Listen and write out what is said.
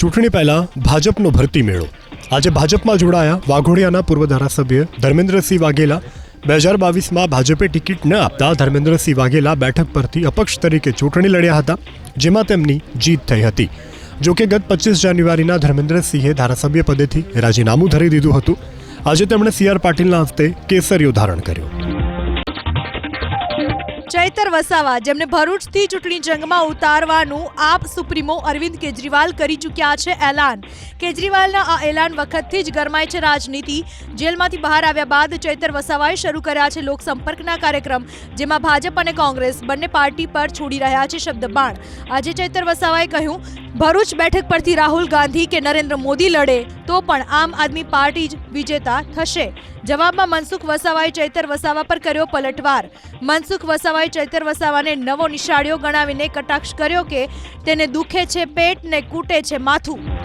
ચૂંટણી પહેલા ભાજપનો ભરતી મેળો. આજે ભાજપમાં જોડાયા વાઘોડિયાના પૂર્વ ધારાસભ્ય ધર્મેન્દ્રસિંહ વાઘેલા. બે હજાર બાવીસમાં ભાજપે ટિકિટ ન આપતા ધર્મેન્દ્રસિંહ વાઘેલા બેઠક પરથી અપક્ષ તરીકે ચૂંટણી લડ્યા હતા, જેમાં તેમની જીત થઈ હતી. જોકે ગત પચીસ જાન્યુઆરીના ધર્મેન્દ્રસિંહે ધારાસભ્ય પદેથી રાજીનામું ધરી દીધું હતું. આજે તેમણે સી આર પાટીલના હસ્તે કેસરીઓ ધારણ કર્યો. ચૈતર વસાવા, જેમને ભરૂચથી ચૂંટણી જંગમાં ઉતારવાનું આપ સુપ્રીમો અરવિંદ કેજરીવાલ કરી ચૂક્યા છે એલાન. કેજરીવાલના આ એલાન વખતથી જ ગરમાય છે રાજનીતિ. જેલમાંથી બહાર આવ્યા બાદ ચૈતર વસાવાએ શરૂ કર્યા છે લોકસંપર્કના કાર્યક્રમ, જેમાં ભાજપ અને કોંગ્રેસ બંને પાર્ટી પર છોડી રહ્યા છે શબ્દબાણ. આજે ચૈતર વસાવાએ કહ્યું ભરૂચ બેઠક પરથી રાહુલ ગાંધી કે નરેન્દ્ર મોદી લડે, તો પણ આમ આદમી પાર્ટી જ વિજેતા થશે. જવાબમાં મનસુખ વસાવાએ ચૈતર વસાવા પર કર્યો પલટવાર. મનસુખ વસાવાએ ચૈતર વસાવાને નવો નિશાળ્યો ગણાવીને કટાક્ષ કર્યો કે તેને દુખે છે પેટ ને કૂટે છે માથું.